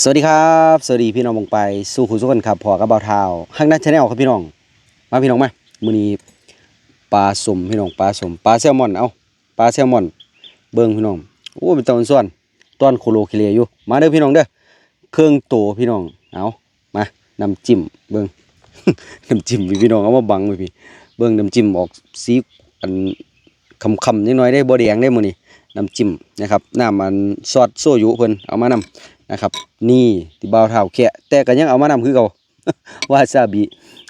สวัสดีครับสวัสดีพี่น้องบงไปสู่คุณสุกันครับพอกับเบาเท้าห้างนัดชาแนลครับพี่น้อง มาพี่น้องมามือนี้ปลาสมพี่น้องปลาสมปลาแซลมอนเอาปลาแซลมอน เบิ่งพี่น้องโอ้เป็นตอนส่วนตอนโคโลเคเลอยู่มาเด้อพี่น้องเด้อเครื่องโตพี่น้องเอามาน้ำจิ้มเบิ่งน้ำจิ้มพี่น้องเอามาบังไว้พี่เบิ่งน้ำจิ้มออกสีอันคำๆนิดหน่อยได้บ่แดงได้มือนี้น้ำจิ้มนะครับน้ำมันซอสโซยุเพิ่นเอามานำ นะครับ นี่ที่บ่าวเท้าแค่แต่ก็ยังเอามานำคือเก่าวาซาบิ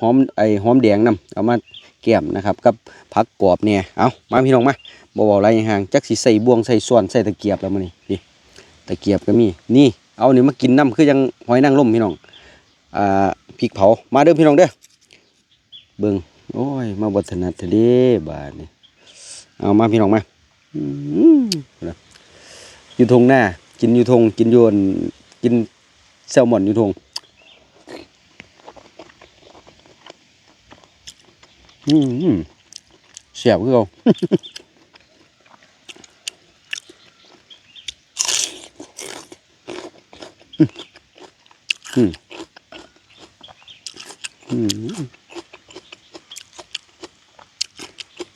หอมไอหอมแดงนำเอามาแก้มนะครับกับผักกรอบเนี่ยเอามาพี่น้องมาบ่เว้าอะไรห่างจักสิใส่บ่วงใส่ส่วนใส่ตะเกียบแล้วมื้อนี้นี่ตะเกียบก็มีนี่เอานี่มากินน้ำคือยังหอยนางรมพี่น้องอ่าพริกเผามาเด้อพี่น้องเด้อเบิ่งโอ้ย มาบ่ถนัดทะเลบาดนี่เอามาพี่น้องมาอืมอยู่ทงหน้า กินอยู่ทงกินอยวนกินแซลมอนอยู่ทงอืมเสียบคือเขาอืมอืม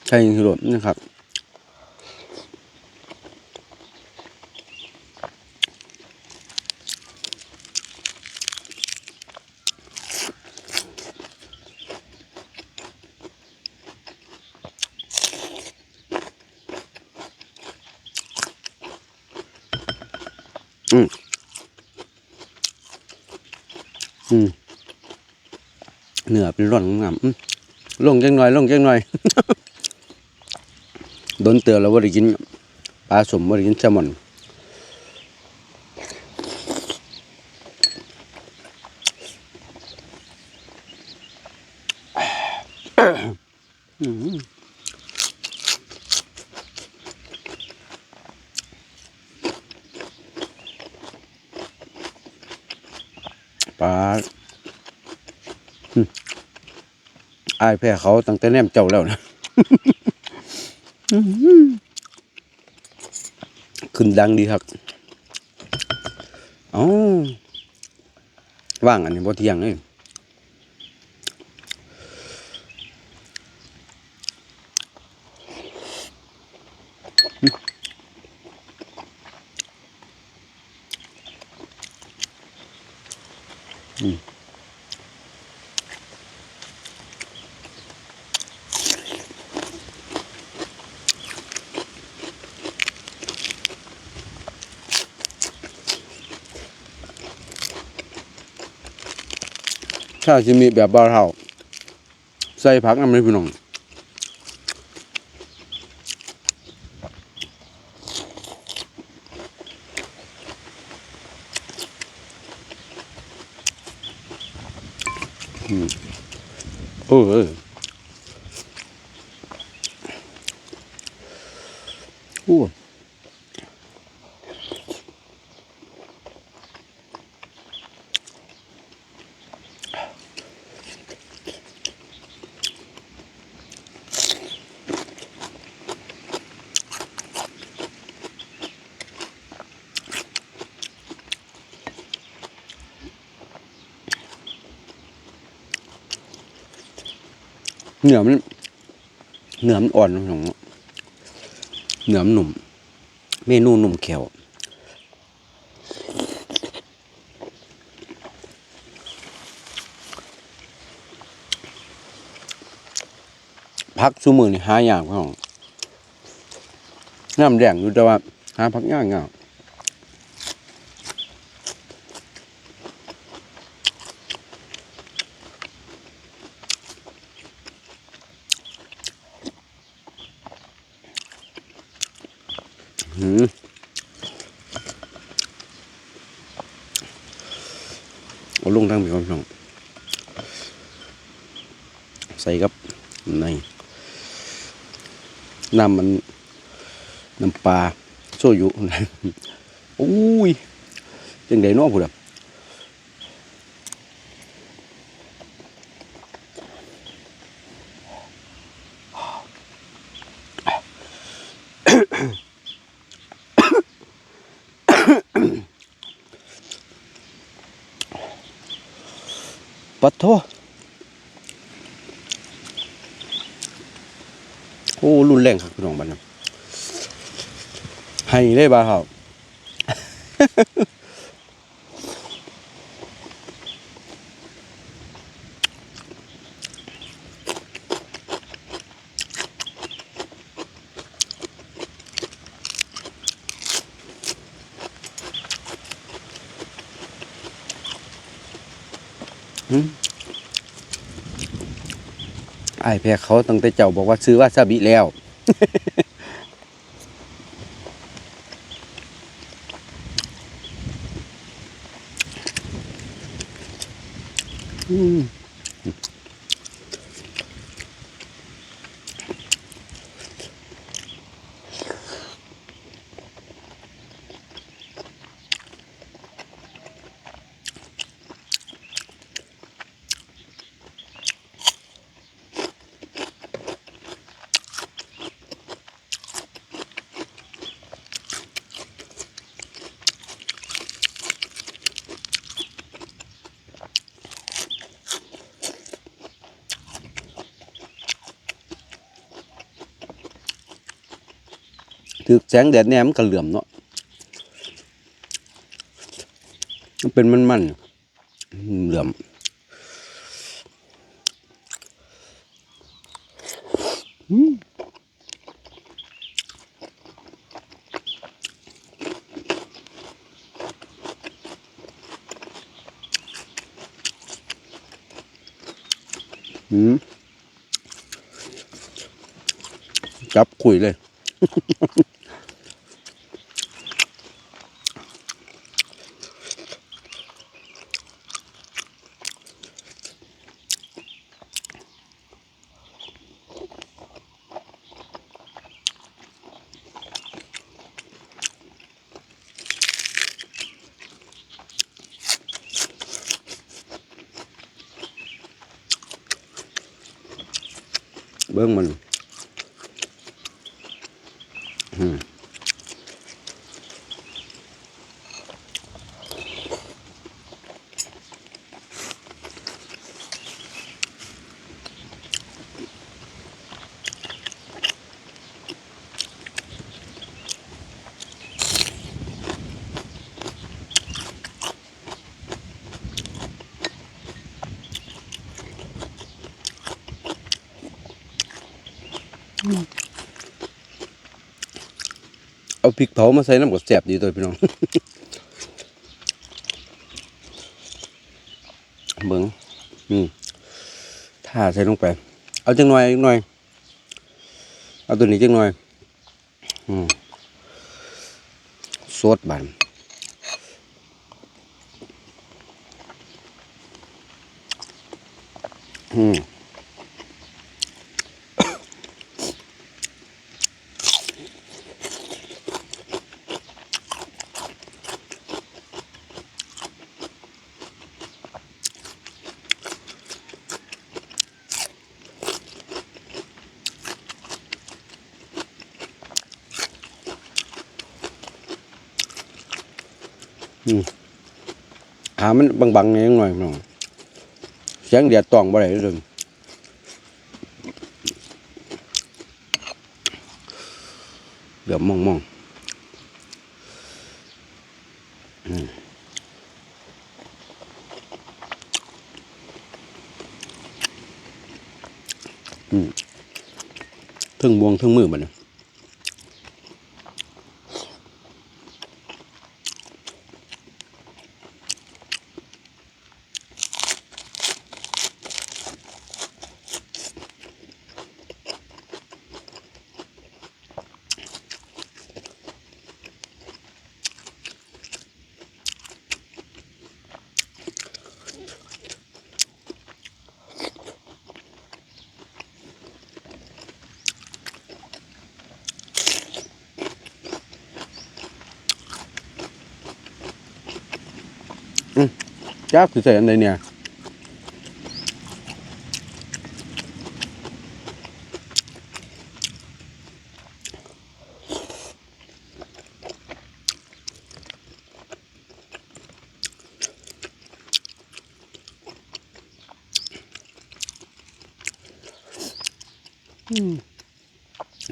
ใช่คือรสนะครับ อืมอืมเนื้อเป็นร่อนงามอืมลงจังหน่อยลงจังหน่อยโดนเตือนแล้วว่าได้กินปลาสมว่าได้กินแซลมอน ปลาอายแพ้เขาตั้งแต่แนมเจ้าแล้วนะขึ้นดังดีครับอ๋อว่างอันนี้บ่เที่ยงเลย ถ้าจะมีแบบบาร์เฮาใส่ผักน้ำเลยพี่น้องอืมโอ้เออโอ้เนื้อมันเนื้อมันอ่อนพี่น้อง เหนือมหนุ่ม เมนูหนุ่มแขวพักซูมือนี่หาอย่างพี่น้องน้ำแดงอยู่แต่ว่า หาพักยากเงา ลงทางไปก่อนพี่น้องใส่กับในน้ำมันน้ำปลาโซยุอุ้ยจังไดเน้อพูดับ ปัดโทโอ้รุนแรงครับพี่น้องบ้านนะให้เลยบ้าครับ ไอ้แพ้เขาตั้งแต่เจ้าบอกว่าซื้อวาซาบิแล้ว ถือแสงแดดแนมนก็เหลื่อมเนาะมันเป็นมันมันๆเหลื่อมอืมจับคุยเลย เบิ้งมัน เอาพริกเผามาใส่น้ำกับแสบดีตัวพี่น้อง เบิ้งอืมถ้าใส่ลงไป เอาจังหน่อยจังหน่อย เอาตัวนี้จังหน่อย อืมสดบานอืม หามันบังๆนิดหน่อยน้องเสียงเดียดตองบ่ได้เลยเดี๋ยวมองมองอืมถึงบวงเทึงมือมันนะ จักสิใส่อันใดเนี่ย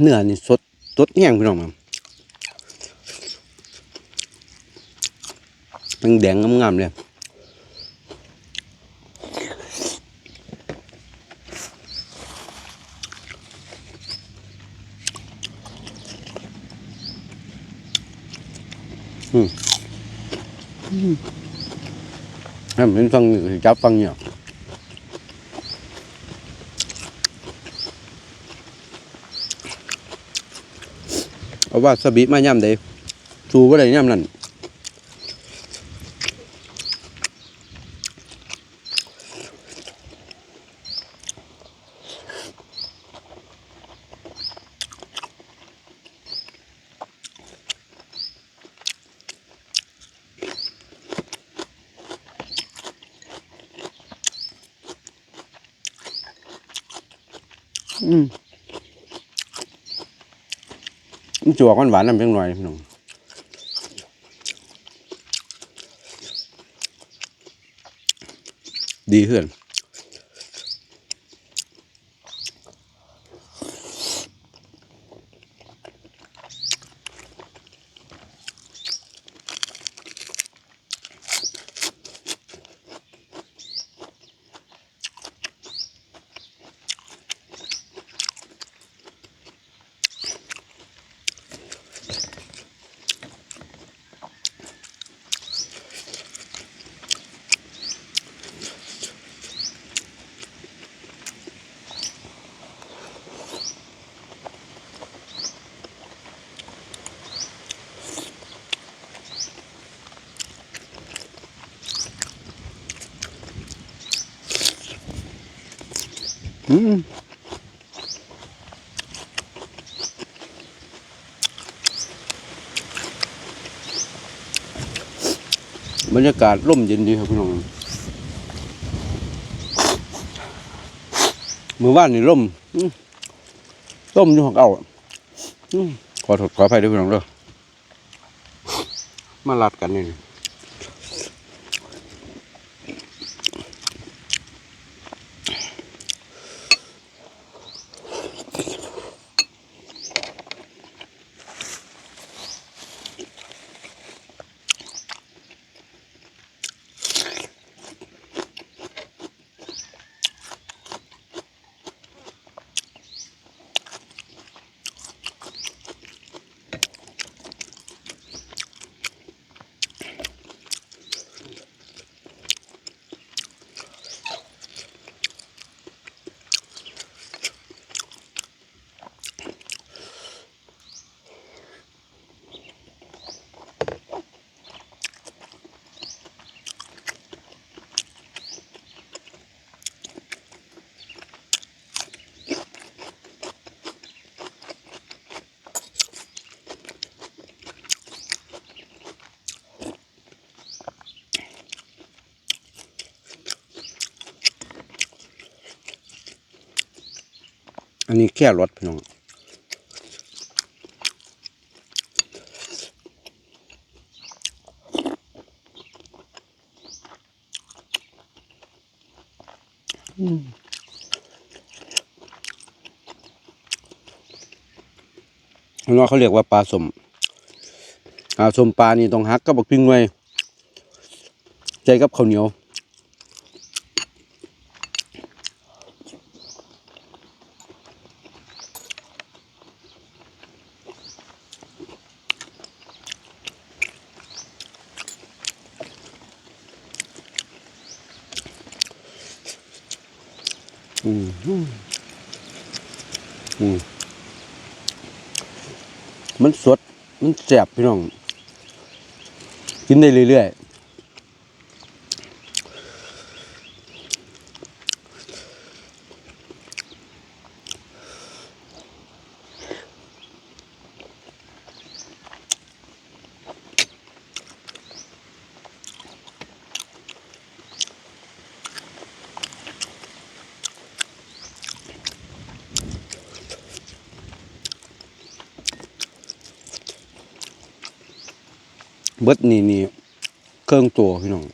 เนื้อนี่สดสดแห้งพี่น้องครันแดงงามๆเลย ให้มันฟังจับฟังเนี่ยเอาว่าสบิมาย่ำเดยชูว่าไรย่ำนั่น จวกมันหวานน้ำเพียงหน่อยน้องดีเพื่อน อืมบรรยากาศร่มเย็นดีครับพี่น้องมือว่านนี่ร่มร่มอยู่ของเก่าขอโทษขออภัยด้วยพี่น้องเด้อมาลัดกันนี่ อันนี้แค่รถพี่น้องเห็นว่าเขาเรียกว่าปลาสมปลาสมปลานี่ต้องฮักกับบักปิ้งไว้ใจกับข้าวเหนียว อืมอืมอืมมันสด มันแสบพี่น้อง กินได้เรื่อยๆ เบิดนี่นี่เครื่องตัวพี่น้อง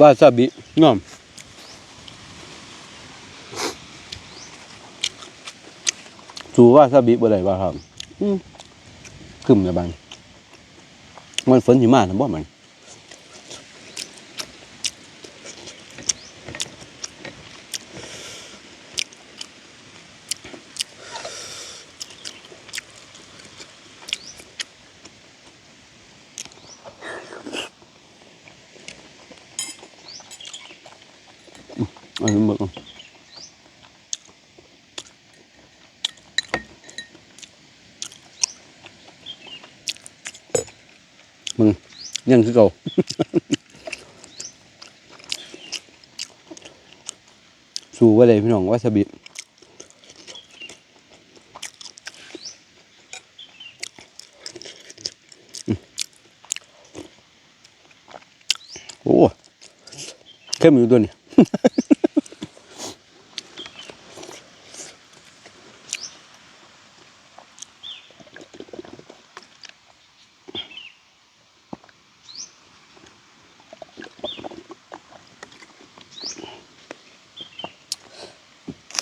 ว่าซาบินอม สูวาซาบิบ่ได้ว่าครับ อืมขึ้นแล้วบังมันฝนหิมะนะบ่มันอันนี้มึงมึง ยังคือเก่าสู้ว่าเลยพี่น้องวาซาบิโอ้เข้มอยู่ตัวนี้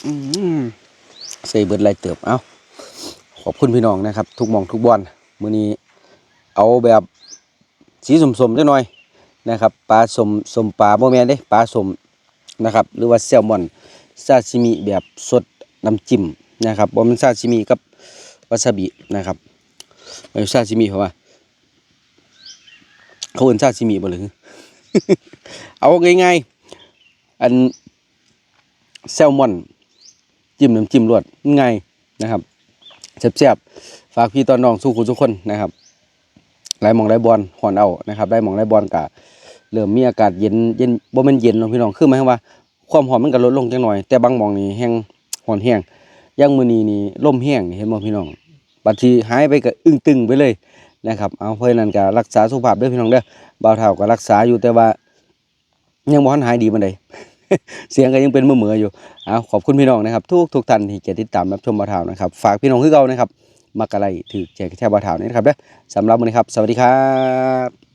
อืมใส่ เบิดไรเติบ เอาขอบคุณพี่น้องนะครับ ทุกมองทุกบอลมื้อนี้เอาแบบสีสมๆจักหน่อยนะครับปลาสมสมปลาบ่แมนเด้ปลาสมนะครับ หรือว่าแซลมอนซาชิมิแบบสดน้ำจิ้มนะครับบ่แมันซาชิมิกับวาซาบินะครับไม่ซาชิมิเพราะว่าเขาเอินซาชิมิบ่หรือเอาง่ายๆอันแซลมอน จิ้มน้ำจิ้มรวดง่ายนะครับแซ่บๆฝากพี่ตอนน้องสู้คุณทุกคนนะครับไล่หมองไล่บอลหอนเอานะครับได้หมองไล่บอลกะเริ่มมีอากาศเย็นเย็นบ่แม่นเย็นเนาะพี่น้องคือหมายความว่า ความร้อนมันก็ลดลงจังหน่อย แต่บางหมองนี่แห้งร้อนแห้งย่างมือนีนี่ลมแห้งเห็นบ่พี่น้องบางทีหายไปก็อึ้งตึงไปเลยนะครับเอาเพราะนั้นก็รักษาสุขภาพด้อพี่น้องเด้อบ่าวเฒ่าก็รักษาอยู่แต่ว่ายังบ่ทันหายดีปานใด เสียงก็ยังเป็นเมื่อเมื่ออยู่เอาขอบคุณพี่น้องนะครับ ทุกทุกท่านที่จะติดตามรับชมบ่าวนะครับ ฝากพี่น้องคือเก่านะครับมักอะไรถือแจกแค่บ่าวนี่นะครับเด้อสำหรับวันนี้ครับ สวัสดีครับ